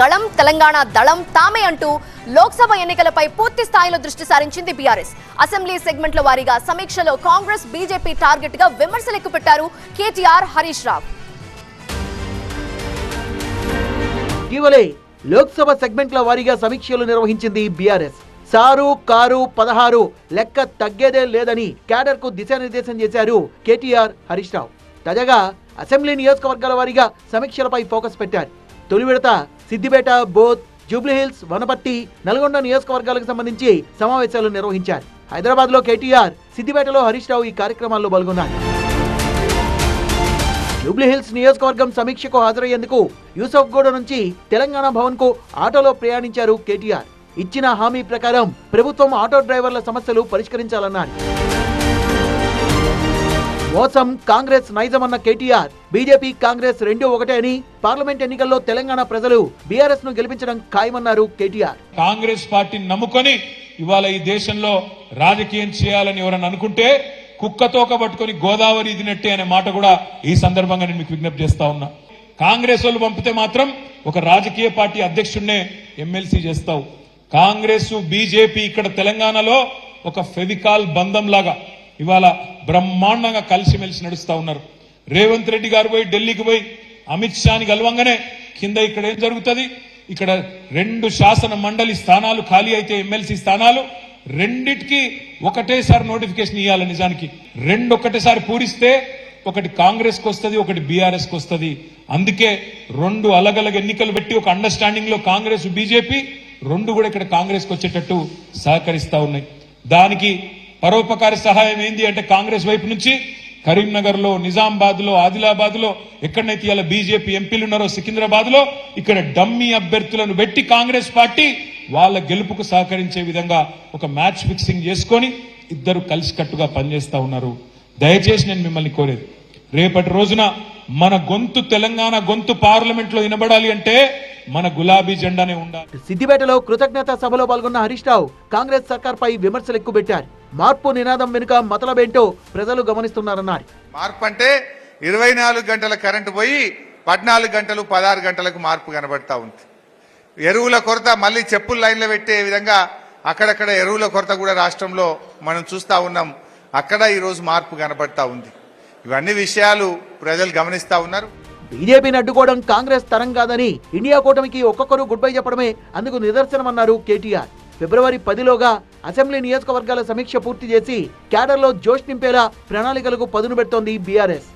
గళం తెలంగాణ దళం తామే అంటూ లోక్సభ ఎన్నికలపై పూర్తి స్థాయిలో దృష్టి సారించింది బీఆర్ఎస్. అసెంబ్లీ సెగ్మెంట్ల వారీగా సమీక్షలో కాంగ్రెస్ బీజేపీ టార్గెట్గా విమర్శలు ఎక్కుపెట్టారు కేటీఆర్ హరీష్ రావు. ఇటీవలే లోక్సభ సెగ్మెంట్ల వారీగా సమీక్షలు నిర్వహించింది బీఆర్ఎస్. సారు కారు పదహారు లెక్క తగ్గేదే లేదని క్యాడర్కు దిశానిర్దేశం చేశారు కేటీఆర్ హరీష్ రావు. తాజాగా అసెంబ్లీ నియోజకవర్గాల వారీగా సమీక్షలపై ఫోకస్ పెట్టారు. తొలి విడత సిద్దిపేట బోత్ జూబ్లీహిల్స్ వనపర్తి నల్గొండ నియోజకవర్గాలకు సంబంధించి సమావేశాలు నిర్వహించారు. హైదరాబాద్లో కేటీఆర్ సిద్దిపేటలో హరీష్ రావు ఈ కార్యక్రమాల్లో పాల్గొన్నారు. జూబ్లీహిల్స్ నియోజకవర్గం సమీక్షకు హాజరయ్యేందుకు యూసఫ్గూడ నుంచి తెలంగాణ భవన్కు ఆటోలో ప్రయాణించారు కేటీఆర్. ఇచ్చిన హామీ ప్రకారం ప్రభుత్వం ఆటో డ్రైవర్ల సమస్యలు పరిష్కరించాలన్నారు. మోసం కాంగ్రెస్ నైజం అన్న కేటీఆర్ బీజేపీ కాంగ్రెస్ రెండు ఒకటే అని పార్లమెంట్ ఎన్నికల్లో తెలంగాణ ప్రజలు బీఆర్ఎస్ను గెలిపించడం ఖాయమన్నారు కేటీఆర్. కాంగ్రెస్ పార్టీని నమ్ముకొని ఇవాళ ఈ దేశంలో రాజకీయం చేయాలని ఎవరన్నా అనుకుంటే కుక్కతోక పట్టుకొని గోదావరి ఇదినట్టే అనే మాట కూడా ఈ సందర్భంగా నేను మీకు విజ్ఞప్తి చేస్తా ఉన్నా. కాంగ్రెస్ వాళ్ళు పంపితే మాత్రం ఒక రాజకీయ పార్టీ అధ్యక్షుడినే ఎమ్మెల్సీ చేస్తావు. కాంగ్రెస్ బీజేపీ ఇక్కడ తెలంగాణలో ఒక ఫెవికాల్ బంధం లాగా ఇవాళ బ్రహ్మాండంగా కలిసిమెలిసి నడుస్తూ ఉన్నారు. రేవంత్ రెడ్డి గారు పోయి ఢిల్లీకి పోయి అమిత్ షాని కలవంగానే కింద ఇక్కడ ఏం జరుగుతుంది? ఇక్కడ రెండు శాసన మండలి స్థానాలు ఖాళీ అయితే ఎమ్మెల్సీ స్థానాలు రెండిటికి ఒకటేసారి నోటిఫికేషన్ ఇవ్వాలి నిజానికి. రెండు ఒకటేసారి పూరిస్తే ఒకటి కాంగ్రెస్కి వస్తుంది ఒకటి బీఆర్ఎస్కి వస్తుంది. అందుకే రెండు అలగలగ ఎన్నికలు పెట్టి ఒక అండర్స్టాండింగ్లో కాంగ్రెస్ బీజేపీ రెండు కూడా ఇక్కడ కాంగ్రెస్కి వచ్చేటట్టు సహకరిస్తా ఉన్నాయి. దానికి పరోపకారి సహాయం ఏంది అంటే కాంగ్రెస్ వైపు నుంచి కరీంనగర్లో నిజామాబాద్లో ఆదిలాబాద్లో ఇలా బీజేపీ ఎంపీలు ఉన్నారో సికింద్రాబాద్లో ఇక్కడ డమ్మీ అభ్యర్థులను పెట్టి కాంగ్రెస్ పార్టీ వాళ్ళ గెలుపుకు సహకరించే విధంగా ఒక మ్యాచ్ ఫిక్సింగ్ చేసుకొని ఇద్దరు కలిసికట్టుగా పనిచేస్తా ఉన్నారు. దయచేసి నేను మిమ్మల్ని కోరేది రేపటి రోజున మన గొంతు తెలంగాణ గొంతు పార్లమెంట్లో వినబడాలి అంటే మన గులాబీ జెండానే ఉండాలి. సిద్దిపేటలో కృతజ్ఞత సభలో పాల్గొన్న హరీష్ రావు కాంగ్రెస్ సర్కార్పై విమర్శలు ఎక్కుపెట్టారు. మార్పు నినాదం వెనుక మతలబేంటో ప్రజలు గమనిస్తున్నారన్నారు. మార్పు అంటే ఇరవై నాలుగు గంటల కరెంటు పోయి పద్నాలుగు గంటలు పదహారు గంటలకు మార్పు కనబడతా ఉంది. ఎరువుల కొరత మళ్ళీ చెప్పులు లైన్లో పెట్టే విధంగా అక్కడక్కడ ఎరువుల కొరత కూడా రాష్ట్రంలో మనం చూస్తా ఉన్నాం. అక్కడ ఈరోజు మార్పు కనబడతా ఉంది. ఇవన్నీ విషయాలు ప్రజలు గమనిస్తా ఉన్నారు. బీజేపీని అడ్డుకోవడం కాంగ్రెస్ తరం కాదని ఇండియా కూటమికి ఒక్కొక్కరు గుడ్ బై చెప్పడమే అందుకు నిదర్శనమన్నారు కేటీఆర్. ఫిబ్రవరి పదిలోగా అసెంబ్లీ నియోజకవర్గాల సమీక్ష పూర్తి చేసి క్యాడర్లో జోష్ నింపేలా ప్రణాళికలకు పదును పెడుతోంది బీఆర్ఎస్.